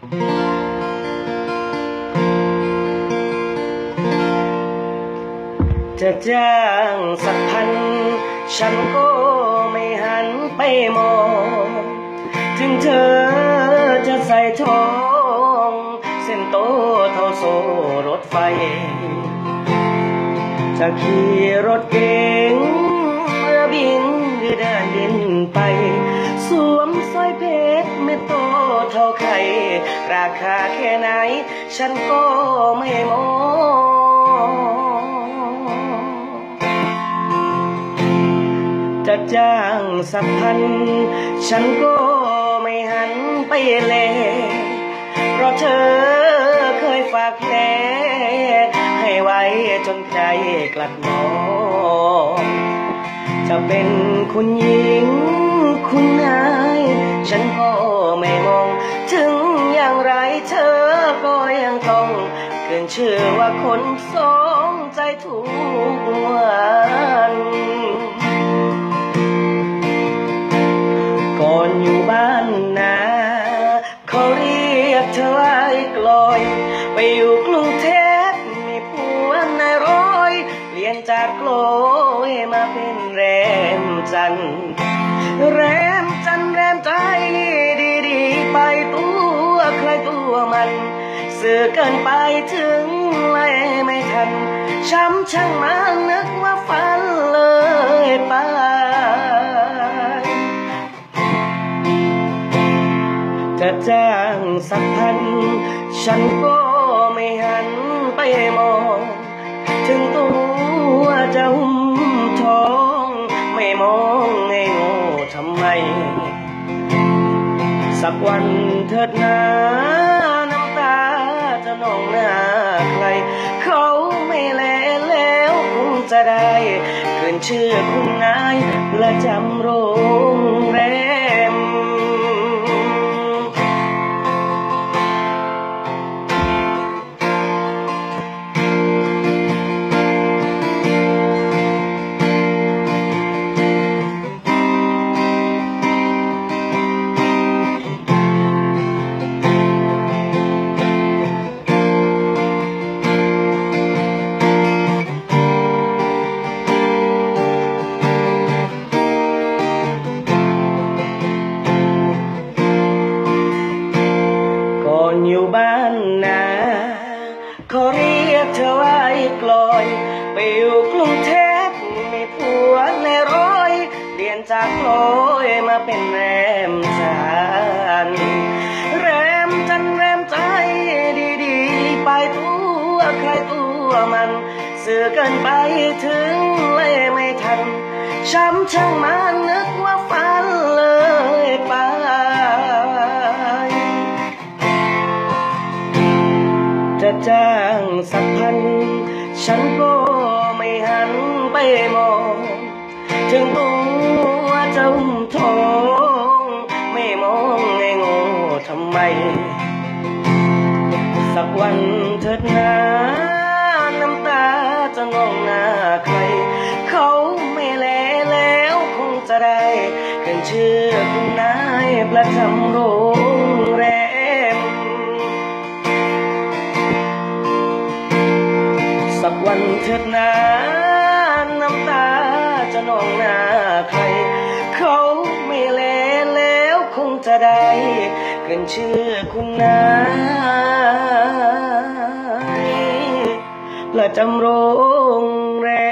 จะจ้างสักพัน ฉันก็ไม่หันไปมอง ถึงเธอจะใส่ทอง เส้นโตเท่าโซ่รถไฟ จะขี่รถเก๋ง ราคาแค่ไหน ฉันก็ไม่มองจะจ้างสักพัน ฉันก็ไม่หันไปแลย เพราะเธอเคยฝากแผลให้ไว้จนใจกลัดมองจะเป็นคุณหญิงคุณน เกินเชื่อว่าคนสองใจทุกวันก่อนอยู่บ้านนาเขาเรียกเธอว่าไอ้กลอย ไปอยู่กรุงเทพมีผัวนายร้อยเปลี่ยนจากโกลยมาเป็นแรมจันทร์แรมจันทร์แรมใจดีๆไปตัวใครตัวมัน เสือเกิน ช้ำช่างมานึกว่าฝันเลยไป จะจ้างสักพัน ฉันก็ไม่หันไปมอง ถึงตัวจะหุ้มท้อง ไม่มองไงโง่ทำไม สักวันเถิดนา จะได้ เกินชื่อคุณนายและจำโรง อยู่บ้านนาเขาเรียกเธอว่าไอ้กลอยไปอยู่กรุงเทพมีผัวในร้อยเรียนจากโลอยมาเป็นแรมจันแรมจันแรมใจดีๆ ไปตัวใครตัวมันสื่อเกินไปถึงเลยไม่ทัน ช้ำช่างมานึกว่าฝัน จะจ้างสักพัน ฉันก็ไม่หันไปมอง ถึงตัวจะอุ้มท้อง ไม่มองไงโง่ทำไม สักวันเถิดนาน้ำตาจะนองหน้าใคร เขาไม่แลแล้วคงจะได้ขึ้นชื่อคุณนายประจำโรง สักวันเถิดนาน้ำตาจะนองหน้าใคร เขาไม่เลแล้วคงจะได้กันชื่อคุณนายประจำโรงแรม